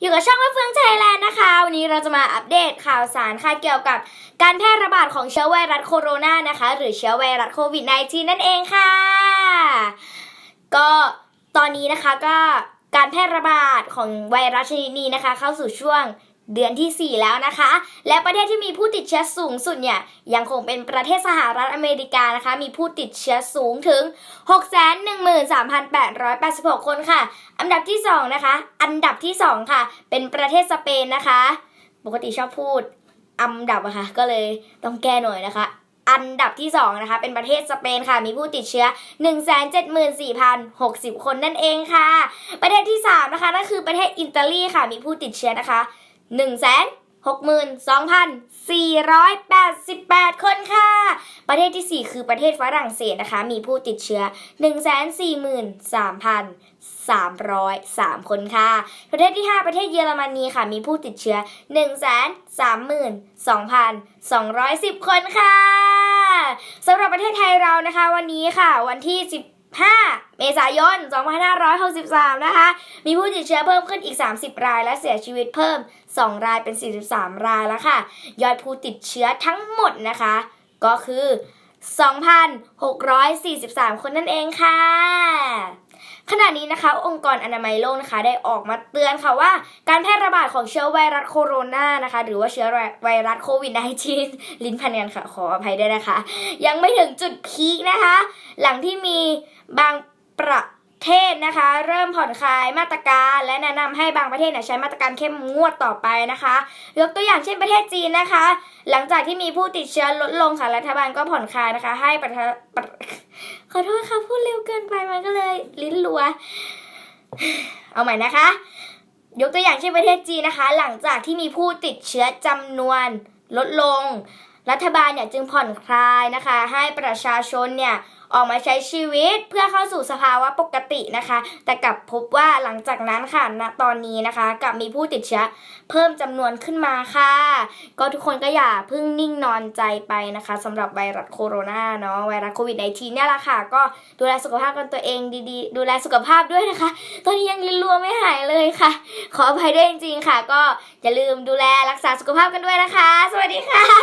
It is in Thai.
อยู่กับช่องว่าเฟืองไทยแลนด์นะคะ วันนี้เราจะมาอัปเดตข่าวสารค่ะเกี่ยวกับการแพร่ระบาดของเชื้อไวรัสโคโรนานะคะ หรือเชื้อไวรัสโควิด -19 นั่นเองค่ะ ก็ตอนนี้นะคะก็การแพร่ระบาดของไวรัสชนิดนี้นะคะ เข้าสู่ช่วง เดือนที่ 4 แล้วนะคะ และประเทศที่มีผู้ติดเชื้อสูงสุดเนี่ย ยังคงเป็นประเทศสหรัฐอเมริกานะคะ มีผู้ติดเชื้อสูงถึง 613,886 คนค่ะ อันดับที่ 2 นะคะ อันดับที่ 2 ค่ะ เป็นประเทศสเปนนะคะ ปกติชอบพูดอันดับอะค่ะก็เลยต้องแก้หน่อยนะคะอันดับที่ 2 นะคะ เป็นประเทศสเปนค่ะ มีผู้ติดเชื้อ 174,060 คนนั่นเองค่ะ ประเทศที่ 3 นะคะนั่นคือประเทศอิตาลีค่ะ มีผู้ติดเชื้อนะคะ 1 6 2 488 คนค่ะ ประเทศทีสี่ 4 คือประเทศฝรั่งเศสนะคะ มีผู้ติดเชื้อ 143,303 คนค่ะ ประเทศที่ 5 ประเทศเยอรมนีค่ะ มีผู้ติดเชื้อ 132,210 คนค่ะสำหรับประเทศไทยเรานะคะ วันนี้ค่ะ วันที่ 5 เมษายน 2563 นะคะ มีผู้ติดเชื้อเพิ่มขึ้นอีก 30 ราย และเสียชีวิตเพิ่ม 2 รายเป็น 43 รายแล้วค่ะ ยอดผู้ติดเชื้อทั้งหมดนะคะ ก็คือ 2,643 คนนั่นเองค่ะ ขณะนี้นะคะ องค์กรอนามัยโลกนะคะ ได้ออกมาเตือนค่ะว่า การแพร่ระบาดของเชื้อไวรัสโคโรนานะคะ หรือว่าเชื้อไวรัสโควิด -19 ลิ้นพันกันค่ะ ขออภัยด้วยนะคะ ยังไม่ถึงจุดพีคนะคะ หลังที่มี บางประเทศนะคะ เริ่มผ่อนคลายมาตรการและแนะนำให้บางประเทศเนี่ยใช้มาตรการเข้มงวดต่อไปนะคะ ยกตัวอย่างเช่นประเทศจีนนะคะ หลังจากที่มีผู้ติดเชื้อลดลงค่ะรัฐบาลก็ผ่อนคลายนะคะ ให้ประเทศประขอโทษค่ะพูดเร็วเกินไปมันก็เลยลิ้นรัว เอาใหม่นะคะ ยกตัวอย่างเช่นประเทศจีนนะคะ หลังจากที่มีผู้ติดเชื้อจำนวนลดลง รัฐบาลเนี่ยจึงผ่อนคลายนะคะ ให้ประชาชนเนี่ยออกมาใช้ชีวิตเพื่อเข้าสู่สภาวะปกตินะคะ แต่กลับพบว่าหลังจากนั้นค่ะณตอนนี้นะคะกลับมีผู้ติดเชื้อเพิ่มจำนวนขึ้นมาค่ะ ก็ทุกคนก็อย่าเพิ่งนิ่งนอนใจไปนะคะสำหรับไวรัสโคโรนาเนาะไวรัสโควิด -19 เนี่ยละค่ะ ก็ดูแลสุขภาพกันตัวเองดีๆ ดูแลสุขภาพด้วยนะคะ ตอนนี้ยังรัวไม่หายเลยค่ะ ขออภัยด้วยจริงๆค่ะ ก็อย่าลืมดูแลรักษาสุขภาพกันด้วยนะคะ สวัสดีค่ะ